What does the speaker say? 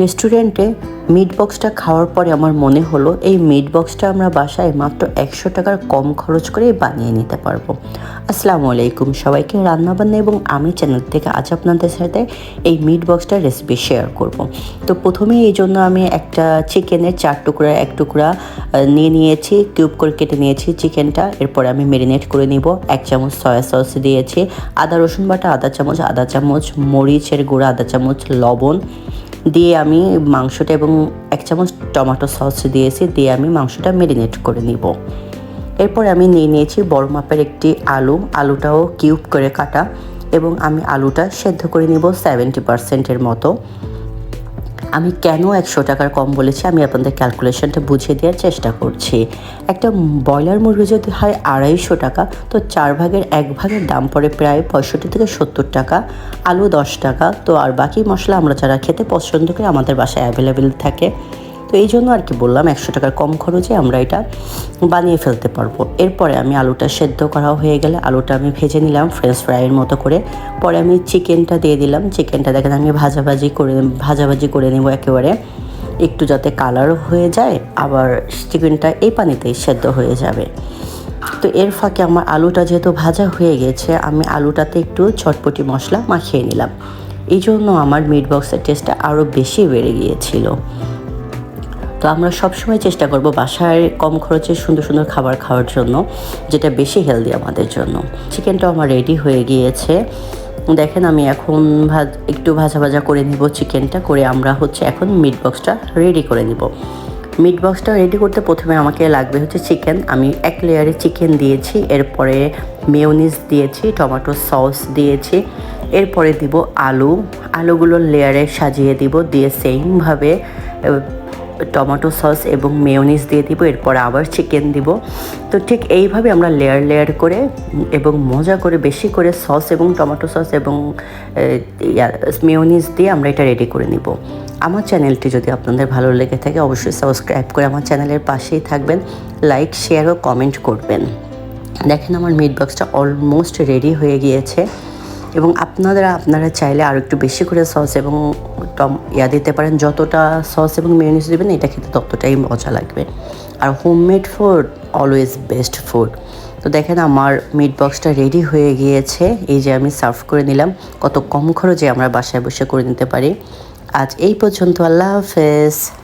রেস্টুরেন্টে মিট বক্সটা খাওয়ার পরে আমার মনে হলো, এই মিট বক্সটা আমরা বাসায় মাত্র একশো টাকার কম খরচ করে বানিয়ে নিতে পারব। আসসালামু আলাইকুম, সবাইকে রান্নাবান্না এবং আমি চ্যানেল থেকে আজ আপনাদের সাথে এই মিট বক্সটার রেসিপি শেয়ার করব। তো প্রথমে এই জন্য আমি একটা চিকেনের চার টুকরা, এক টুকরা নিয়ে নিয়েছি কিউব করে কেটে নিয়েছি চিকেনটা এরপরে আমি মেরিনেট করে নিব, এক চামচ সয়া সস দিয়েছি, আদা রসুন বাটা আদা চামচ আদা চামচ মরিচের গুঁড়া আদা চামচ লবণ দিয়ে আমি মাংসটা এবং এক চামচ টমেটো সস দিয়েছি, দিয়ে আমি মাংসটা ম্যারিনেট করে নিব। এরপর আমি নিয়ে নিয়েছি বড় মাপের একটি আলু। আলুটাও কিউব করে কাটা এবং আমি আলুটা সেদ্ধ করে নিব সেভেন্টি পার্সেন্টের মতো। আমি কেন একশো টাকার কম বলেছি? আমি আপনাদের ক্যালকুলেশনটা বুঝিয়ে দেওয়ার চেষ্টা করছি। একটা ব্রয়লার মুরগি যদি হয় আড়াইশো টাকা, তো চার ভাগের এক ভাগের দাম পড়ে প্রায় পঁয়ষট্টি থেকে সত্তর টাকা। আলু দশ টাকা, তো আর বাকি মশলা আমরা যারা খেতে পছন্দ করি আমাদের বাসায় অ্যাভেলেবেল থাকে। তো এই জন্য আর কি বললাম, একশো টাকার কম খরচে আমরা এটা বানিয়ে ফেলতে পারব। এরপরে আমি আলুটা সেদ্ধ করা হয়ে গেলে আলুটা আমি ভেজে নিলাম ফ্রেঞ্চ ফ্রাইয়ের মতো করে। পরে আমি চিকেনটা দিয়ে দিলাম। চিকেনটা দেখেন আমি ভাজাভাজি করে ভাজাভাজি করে নেব একেবারে। একটু যাতে কালার হয়ে যায়, আবার চিকেনটা এই পানিতেই সেদ্ধ হয়ে যাবে। তো এর ফাঁকে আমার আলুটা যেহেতু ভাজা হয়ে গেছে, আমি আলুটাতে একটু চটপটি মশলা মাখিয়ে নিলাম। এই জন্য আমার মিট বক্সের টেস্টটা আরও বেশি বেড়ে গিয়েছিল। তো আমরা সবসময় চেষ্টা করব বাসায় কম খরচে সুন্দর সুন্দর খাবার খাওয়ার জন্য, যেটা বেশি হেলদি আমাদের জন্য। চিকেনটাও আমার রেডি হয়ে গিয়েছে। দেখেন আমি এখন ভাজ, একটু ভাজা ভাজা করে নিব চিকেনটা করে আমরা হচ্ছে এখন মিট বক্সটা রেডি করে নিব। মিট বক্সটা রেডি করতে প্রথমে আমাকে লাগবে হচ্ছে চিকেন আমি এক লেয়ারে চিকেন দিয়েছি, এরপরে মেয়োনিজ দিয়েছি টমেটো সস দিয়েছি, এরপরে দিব আলু। আলুগুলো লেয়ারে সাজিয়ে দিব, দিয়ে সেমভাবে টমেটো সস এবং মেয়োনিজ দিয়ে দিব, এরপর আবার চিকেন দিব। তো ঠিক এইভাবে আমরা লেয়ার লেয়ার করে এবং মজা করে, বেশি করে সস এবং টমেটো সস এবং মেয়োনিজ দিয়ে আমরা এটা রেডি করে নিব। আমার চ্যানেলটি যদি আপনাদের ভালো লেগে থাকে, অবশ্যই সাবস্ক্রাইব করে আমার চ্যানেলের পাশেই থাকবেন। লাইক শেয়ার ও কমেন্ট করবেন। দেখেন আমার মিট বক্সটা অলমোস্ট রেডি হয়ে গিয়েছে। এবং আপনারা আপনারা চাইলে আরও একটু বেশি করে সস এবং টম ইয়া দিতে পারেন। যতটা সস এবং মেয়োনিজ দেবেন, এটা খেতে ততটাই মজা লাগবে। আর homemade food always best food তো দেখেন, আমার মিট বক্সটা রেডি হয়ে গিয়েছে। এই যে আমি সার্ভ করে নিলাম। কত কম খরচে আমরা বাসায় বসে করে নিতে পারি। আজ এই পর্যন্ত, আল্লাহ হাফেজ।